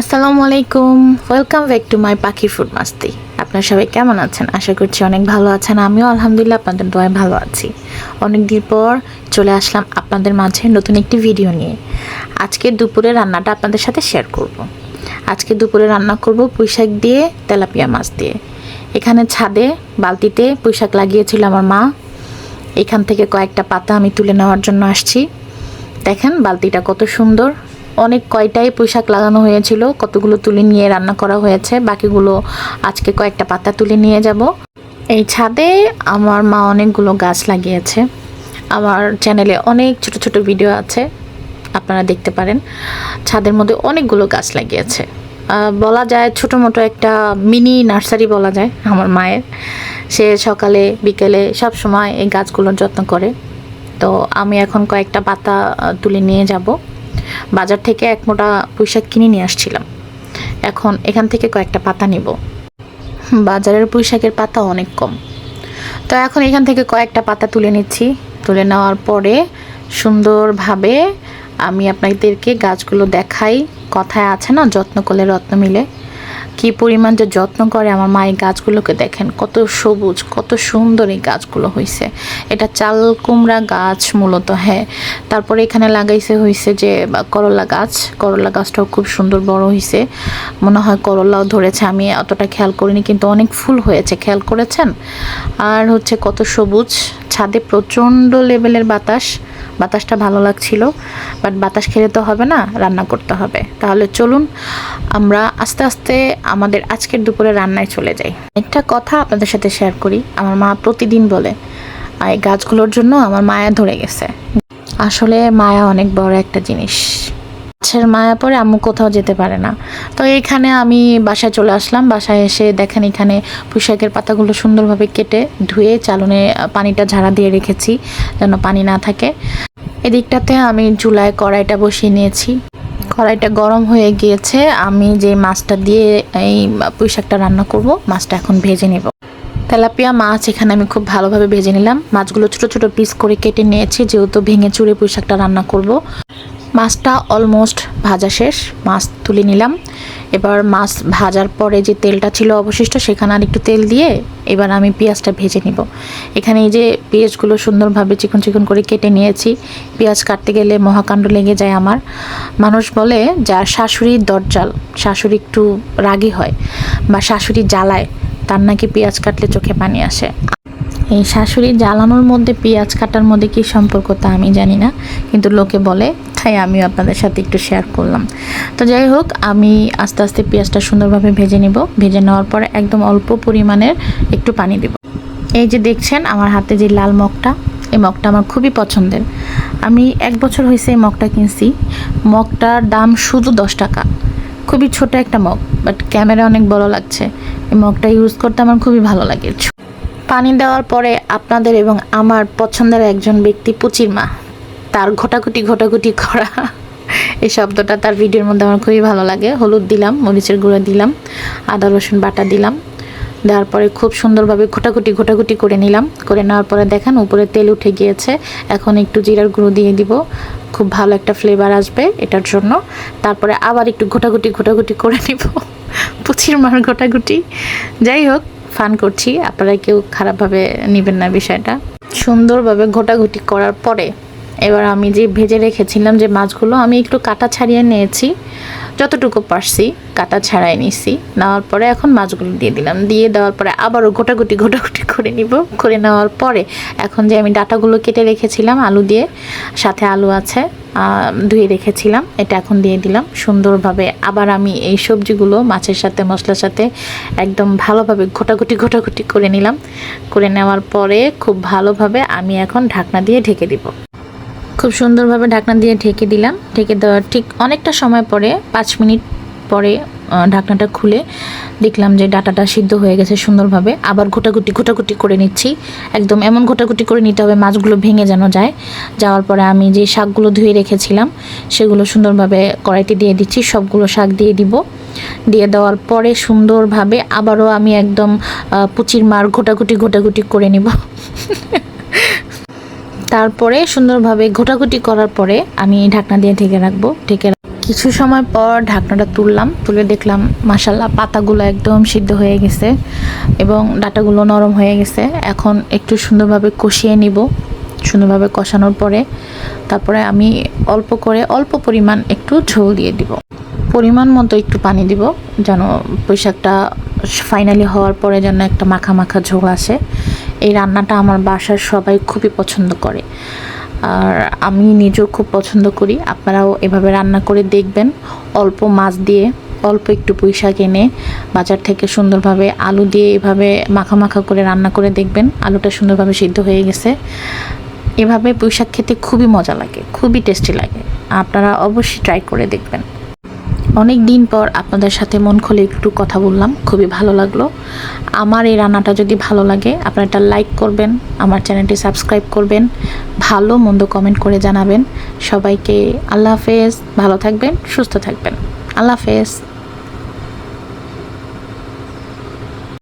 আসসালামু আলাইকুম welcome back to my পাখি ফুড মাস্তি। আপনার সবাই কেমন আছেন? আশা করছি অনেক ভালো আছেন। আমিও আলহামদুলিল্লাহ আপনাদের দোয়ায় ভালো আছি। অনেক দিন পর চলে আসলাম আপনাদের মাঝে নতুন একটি ভিডিও নিয়ে। আজকে দুপুরে রান্নাটা আপনাদের সাথে শেয়ার করব। আজকে দুপুরে রান্না করব পুঁইশাক দিয়ে, তেলাপিয়া মাছ দিয়ে। এখানে ছাদে, বালতিতে পুঁইশাক লাগিয়েছিল আমার মা। এখান থেকে কয়েকটা পাতা আমি তুলে নেওয়ার জন্য আসছি। দেখেন বালতিটা কত সুন্দর। অনেক কয়টাই পোশাক লাগানো হয়েছিল, কতগুলো তুলে নিয়ে রান্না করা হয়েছে, বাকিগুলো আজকে কয়েকটা পাতা তুলে নিয়ে যাব। এই ছাদে আমার মা অনেকগুলো গাছ লাগিয়েছে। আমার চ্যানেলে অনেক ছোট ছোট ভিডিও আছে, আপনারা দেখতে পারেন। ছাদের মধ্যে অনেকগুলো গাছ লাগিয়েছে। বলা যায় ছোটো মোটো একটা মিনি নার্সারি বলা যায় আমার মায়ের। সে সকালে, বিকেলে সব সময় এই গাছগুলোর যত্ন করে। তো আমি এখন কয়েকটা পাতা তুলে নিয়ে যাব। বাজার থেকে এক মোটা পুঁইশাক কিনে নিয়ে আসছিলাম। এখন এখান থেকে কয়েকটা পাতা নিব। বাজারের পুঁইশাকের পাতা অনেক কম। তো এখন এখান থেকে কয়েকটা পাতা তুলে নিচ্ছি। তুলে নেওয়ার পরে সুন্দরভাবে আমি আপনাদেরকে গাছগুলো দেখাই। কথায় আছে না, যত্ন করলে রত্ন মিলে। কি পরিমাণ যে যত্ন করে আমার মা এই গাছগুলোকে দেখেন, কত সবুজ, কত সুন্দর এই গাছগুলো হয়েছে এটা চাল কুমড়া গাছ মূলত হ্যাঁ। তারপরে এখানে লাগাইছে হয়েছে যে করলা গাছ। করলা গাছটাও খুব সুন্দর বড় হয়েছে মনে হয় করলাও ধরেছে, আমি অতটা খেয়াল করিনি, কিন্তু অনেক ফুল হয়েছে, খেয়াল করেছেন? আর হচ্ছে কত সবুজ ছাদে প্রচণ্ড লেভেলের বাতাস। বাতাসটা ভালো লাগছিল বাট বাতাস খেলে তো হবে না, রান্না করতে হবে। তাহলে চলুন, আমরা আস্তে আস্তে আমাদের আজকের দুপুরে রান্নায় চলে যাই। একটা কথা আপনাদের সাথে শেয়ার করি, আমার মা প্রতিদিন বলে আর এই গাছগুলোর জন্য আমার মায়া ধরে গেছে। আসলে মায়া অনেক বড় একটা জিনিস। গাছের মায়া পরে আম্মু কোথাও যেতে পারে না। তো এইখানে আমি বাসায় চলে আসলাম। বাসায় এসে দেখেন এখানে পুঁইশাকের পাতাগুলো সুন্দরভাবে কেটে ধুয়ে চালনে পানিটা ঝাড়া দিয়ে রেখেছি, যেন পানি না থাকে। এদিকটাতে আমি চুলায় কড়াইটা বসিয়ে নিয়েছি। কড়াইটা গরম হয়ে গিয়েছে। আমি যে মাছটা দিয়ে এই পুঁইশাকটা রান্না করব, মাছটা এখন ভেজে নেব। তেলাপিয়া মাছ এখানে আমি খুব ভালোভাবে ভেজে নিলাম। মাছগুলো ছোট ছোট পিস করে কেটে নিয়েছি, যেহেতু ভেঙে চুড়ে পুঁইশাকটা রান্না করব। মাছটা অলমোস্ট ভাজা শেষ, মাছ তুলে নিলাম। এবার মাছ ভাজার পরে যে তেলটা ছিল অবশিষ্ট, সেখানে আর একটু তেল দিয়ে এবার আমি পেঁয়াজটা ভেজে নিব। এখানে এই যে পেঁয়াজগুলো সুন্দরভাবে চিকন চিকন করে কেটে নিয়েছি, পেঁয়াজ কাটতে গেলে মহাকাণ্ড লেগে যায় আমার। মানুষ বলে, যা শাশুড়ির দরজাল, শাশুড়ি একটু রাগী হয় বা শাশুড়ি জ্বালায়, তার নাকি পেঁয়াজ কাটলে চোখে পানি আসে। এই শাশুড়ি জ্বালানোর মধ্যে পেঁয়াজ কাটার মধ্যে কী সম্পর্ক তা আমি জানি না, কিন্তু লোকে বলে তাই আমিও আপনাদের সাথে একটু শেয়ার করলাম। তো যাই হোক, আমি আস্তে আস্তে পেঁয়াজটা সুন্দরভাবে ভেজে নিব। ভেজে নেওয়ার পরে একদম অল্প পরিমাণের একটু পানি দেব। এই যে দেখছেন, আমার হাতে যে লাল মগটা, এই মগটা আমার খুবই পছন্দের। আমি এক বছর হয়েছে এই মগটা কিনছি। মগটার দাম শুধু দশ টাকা। খুবই ছোট একটা মগ বাট ক্যামেরা অনেক বড় লাগছে। এই মগটা ইউজ করতে আমার খুবই ভালো লাগে। পানি দেওয়ার পরে আপনাদের এবং আমার পছন্দের একজন ব্যক্তি পুচির মা। তার ঘোটাঘুটি ঘোটাঘুটি করা। এই শব্দটা তার ভিডিওর মধ্যে আমার খুবই ভালো লাগে। হলুদ দিলাম, মরিচের গুঁড়ো দিলাম, আদা, রসুন বাটা দিলাম। দেওয়ার পরে খুব সুন্দরভাবে ঘোটাঘুটি ঘোটাঘুটি করে নিলাম। করে নেওয়ার পরে দেখেন উপরে তেল উঠে গিয়েছে। এখন একটু জিরার গুঁড়ো দিয়ে দিব। খুব ভালো একটা ফ্লেভার আসবে এটার জন্য। তারপরে আবার একটু ঘোটাঘুটি ঘোটাঘুটি করে নিব। পুচির মার ঘোটাঘুটি। যাই হোক ফান করছি। আপনারা কেউ খারাপভাবে নেবেন না বিষয়টা। সুন্দরভাবে ঘোটাঘুটি করার পরে এবার আমি যে ভেজে রেখেছিলাম যে মাছগুলো আমি একটু কাটা ছাড়িয়ে নিয়েছি, যতটুকু পারছি কাটা ছাড়াই নিছি। নেওয়ার পরে এখন মাছগুলো দিয়ে দিলাম। দিয়ে দেওয়ার পরে আবারও গোটাগুটি গোটাগুটি করে নিব। করে নেওয়ার পরে এখন যে আমি ডাটাগুলো কেটে রেখেছিলাম আলু দিয়ে, সাথে আলু আছে ধুয়ে রেখেছিলাম, এটা এখন দিয়ে দিলাম। সুন্দরভাবে আবার আমি এই সবজিগুলো মাছের সাথে, মশলার সাথে একদম ভালোভাবে ঘোটাঘুটি ঘোটাঘুটি করে নিলাম। করে নেওয়ার পরে খুব ভালোভাবে আমি এখন ঢাকনা দিয়ে ঢেকে দিব। খুব সুন্দরভাবে ঢাকনা দিয়ে ঢেকে দিলাম। ঢেকে দেওয়ার ঠিক অনেকটা সময় পরে, পাঁচ মিনিট পরে ঢাকনাটা খুলে দেখলাম যে ডাটাটা সিদ্ধ হয়ে গেছে সুন্দরভাবে। আবার ঘোটাঘুটি ঘোটাঘুটি করে নিচ্ছি। একদম এমন ঘোটাঘুটি করে নিতে হবে মাছগুলো ভেঙে যেন যায়। যাওয়ার পরে আমি যে শাকগুলো ধুয়ে রেখেছিলাম, সেগুলো সুন্দরভাবে কড়াইতে দিয়ে দিচ্ছি। সবগুলো শাক দিয়ে দিব। দিয়ে দেওয়ার পরে সুন্দরভাবে আবারও আমি একদম পুচির মার ঘোটাঘুটি ঘোটাঘুটি করে নিব। তারপরে সুন্দরভাবে ঘোটাঘুটি করার পরে আমি ঢাকনা দিয়ে ঢেকে রাখব। ঢেকে কিছু সময় পর ঢাকনাটা তুললাম, তুলে দেখলাম মাসাল্লাহ পাতাগুলো একদম সিদ্ধ হয়ে গেছে এবং ডাটাগুলো নরম হয়ে গেছে। এখন একটু সুন্দরভাবে কষিয়ে নিব। সুন্দরভাবে কষানোর পরে তারপরে আমি অল্প করে, অল্প পরিমাণ একটু ঝোল দিয়ে দিব। পরিমাণ মতো একটু পানি দিব, যেন পোশাকটা ফাইনালি হওয়ার পরে যেন একটা মাখা মাখা ঝোল আসে। এই রান্নাটা আমার বাসার সবাই খুবই পছন্দ করে। আর আমি নিজেও খুব পছন্দ করি। আপনারাও এভাবে রান্না করে দেখবেন। অল্প মাছ দিয়ে অল্প একটু পুঁই শাক এনে বাজার থেকে সুন্দরভাবে আলু দিয়ে এভাবে মাখা মাখা করে রান্না করে দেখবেন। আলুটা সুন্দরভাবে সিদ্ধ হয়ে গেছে। এভাবে পুঁই শাক খেতে খুবই মজা লাগে, খুবই টেস্টি লাগে। আপনারা অবশ্যই ট্রাই করে দেখবেন। অনেক দিন পর আপনাদের সাথে মন খুলে একটু কথা বললাম, খুবই ভালো লাগল। আমার এই রান্নাটা যদি ভালো লাগে, আপনারা এটা লাইক করবেন, আমার চ্যানেলটি সাবস্ক্রাইব করবেন, ভালো মন্দ কমেন্ট করে জানাবেন। সবাইকে আল্লাহ হাফেজ, ভালো থাকবেন, সুস্থ থাকবেন। আল্লাহ হাফেজ।